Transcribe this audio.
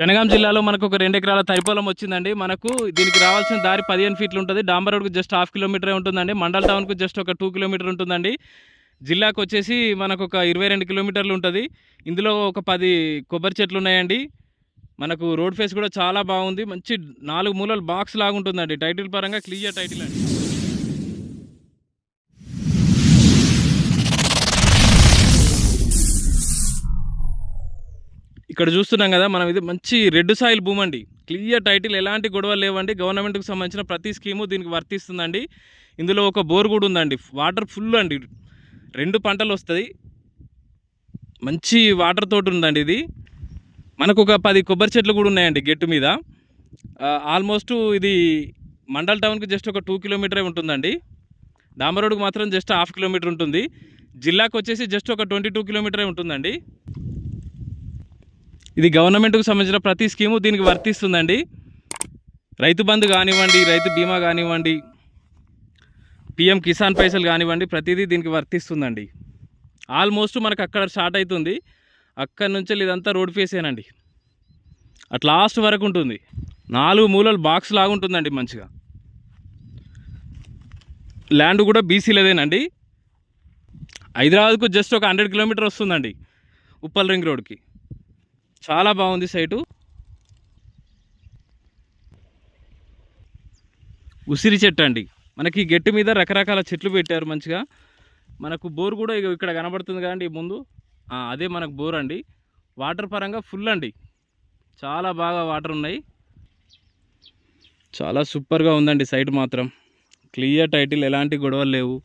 జనగాం జిల్లాలో మనకు ఒక రెండు ఎకరాల తరిపొలం వచ్చిందండి. మనకు దీనికి రావాల్సిన దారి పదిహేను ఫీట్లు ఉంటుంది. డాంబర్ రోడ్కు జస్ట్ హాఫ్ కిలోమీటరే ఉంటుందండి. మండల్ టౌన్కు జస్ట్ ఒక టూ కిలోమీటర్ ఉంటుందండి. జిల్లాకు వచ్చేసి మనకు ఒక ఇరవై రెండు కిలోమీటర్లు ఉంటుంది. ఇందులో ఒక పది కొబ్బరి చెట్లు ఉన్నాయండి. మనకు రోడ్ ఫేస్ కూడా చాలా బాగుంది. మంచి నాలుగు మూలలు బాక్స్ లాగా ఉంటుందండి. టైటిల్ పరంగా క్లియర్ టైటిల్ అండి. ఇక్కడ చూస్తున్నాం కదా మనం ఇది మంచి రెడ్ సాయిల్ భూమి అండి. క్లియర్ టైటిల్ ఎలాంటి గొడవలు లేవండి. గవర్నమెంట్కి సంబంధించిన ప్రతి స్కీము దీనికి వర్తిస్తుందండి. ఇందులో ఒక బోర్ కూడా ఉందండి. వాటర్ ఫుల్ అండి. రెండు పంటలు వస్తుంది. మంచి వాటర్ తోటి ఉందండి ఇది. మనకు ఒక పది కొబ్బరి చెట్లు కూడా ఉన్నాయండి గెట్టు మీద. ఆల్మోస్ట్ ఇది మండల్ టౌన్కి జస్ట్ ఒక టూ కిలోమీటరే ఉంటుందండి. డాంబర్ మాత్రం జస్ట్ హాఫ్ కిలోమీటర్ ఉంటుంది. జిల్లాకు వచ్చేసి జస్ట్ ఒక ట్వంటీ టూ కిలోమీటరే ఉంటుందండి. ఇది గవర్నమెంట్కు సంబంధించిన ప్రతి స్కీము దీనికి వర్తిస్తుందండి. రైతు బంధు కానివ్వండి రైతు బీమా కానివ్వండి పిఎం కిసాన్ పైసలు కానివ్వండి ప్రతిదీ దీనికి వర్తిస్తుందండి. ఆల్మోస్ట్ మనకు అక్కడ స్టార్ట్ అవుతుంది అక్కడ నుంచి ఇదంతా రోడ్ ఫేసేనండి. అట్ లాస్ట్ వరకు ఉంటుంది. నాలుగు మూలలు బాక్స్ లాగా ఉంటుందండి మంచిగా. ల్యాండ్ కూడా బీసీలదేనండి. హైదరాబాద్కు జస్ట్ ఒక హండ్రెడ్ కిలోమీటర్ వస్తుందండి. ఉప్పల్ రింగ్ రోడ్కి. చాలా బాగుంది సైటు. ఉసిరి చెట్టు అండి. మనకి గెట్టు మీద రకరకాల చెట్లు పెట్టారు మంచిగా. మనకు బోర్ కూడా ఇగో ఇక్కడ కనబడుతుంది కదండి ముందు. అదే మనకు బోర్ అండి. వాటర్ పరంగా ఫుల్ అండి. చాలా బాగా వాటర్ ఉన్నాయి. చాలా సూపర్గా ఉందండి సైట్ మాత్రం. క్లియర్ టైటిల్ ఎలాంటి గొడవలు లేవు.